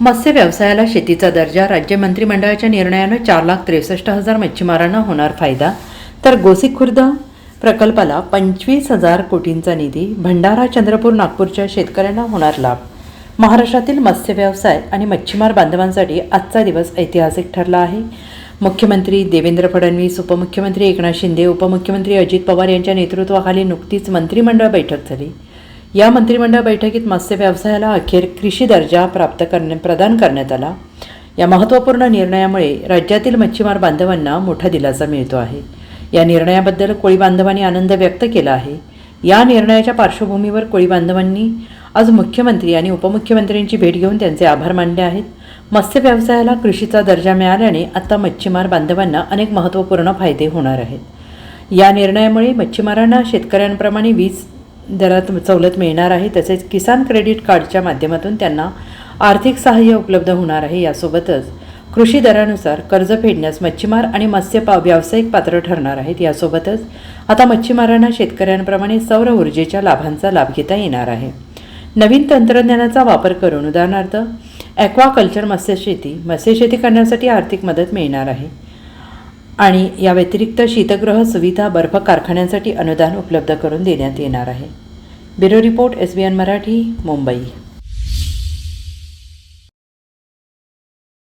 मत्स्य व्यवसायाला शेतीचा दर्जा राज्य मंत्रिमंडळाच्या निर्णयानं चार लाख त्रेसष्ट हजार मच्छीमारांना होणार फायदा. तर गोसिक खुर्द प्रकल्पाला पंचवीस हजार कोटींचा निधी भंडारा चंद्रपूर नागपूरच्या शेतकऱ्यांना होणार लाभ. महाराष्ट्रातील मत्स्य व्यवसाय आणि मच्छीमार बांधवांसाठी आजचा दिवस ऐतिहासिक ठरला आहे. मुख्यमंत्री देवेंद्र फडणवीस उपमुख्यमंत्री एकनाथ शिंदे उपमुख्यमंत्री अजित पवार यांच्या नेतृत्वाखाली नुकतीच मंत्रिमंडळ बैठक झाली. या मंत्रिमंडळ बैठकीत मत्स्य व्यवसायाला अखेर कृषी दर्जा प्राप्त करणे प्रदान करण्यात आला. या महत्त्वपूर्ण निर्णयामुळे राज्यातील मच्छीमार बांधवांना मोठा दिलासा मिळतो आहे. या निर्णयाबद्दल कोळी बांधवांनी आनंद व्यक्त केला आहे. या निर्णयाच्या पार्श्वभूमीवर कोळी बांधवांनी आज मुख्यमंत्री आणि उपमुख्यमंत्र्यांची भेट घेऊन त्यांचे आभार मानले आहेत. मत्स्य व्यवसायाला कृषीचा दर्जा मिळाल्याने आता मच्छीमार बांधवांना अनेक महत्त्वपूर्ण फायदे होणार आहेत. या निर्णयामुळे मच्छीमारांना शेतकऱ्यांप्रमाणे वीज दरात सवलत मिळणार आहे तसेच किसान क्रेडिट कार्डच्या माध्यमातून त्यांना आर्थिक सहाय्य उपलब्ध होणार आहे यासोबतच कृषी दरानुसार कर्ज फेडण्यास मच्छीमार आणि मत्स्य पा व्यावसायिक पात्र ठरणार आहेत यासोबतच आता मच्छीमारांना शेतकऱ्यांप्रमाणे सौर ऊर्जेच्या लाभांचा लाभ घेता येणार आहे. नवीन तंत्रज्ञानाचा वापर करून उदाहरणार्थ ॲक्वाकल्चर मत्स्यशेती मत्स्यशेती करण्यासाठी आर्थिक मदत मिळणार आहे. आणि या व्यतिरिक्त शीतगृह सुविधा बर्फ कारखान्यांसाठी अनुदान उपलब्ध करून देण्यात येणार आहे. Bureau report S B N Marathi Mumbai.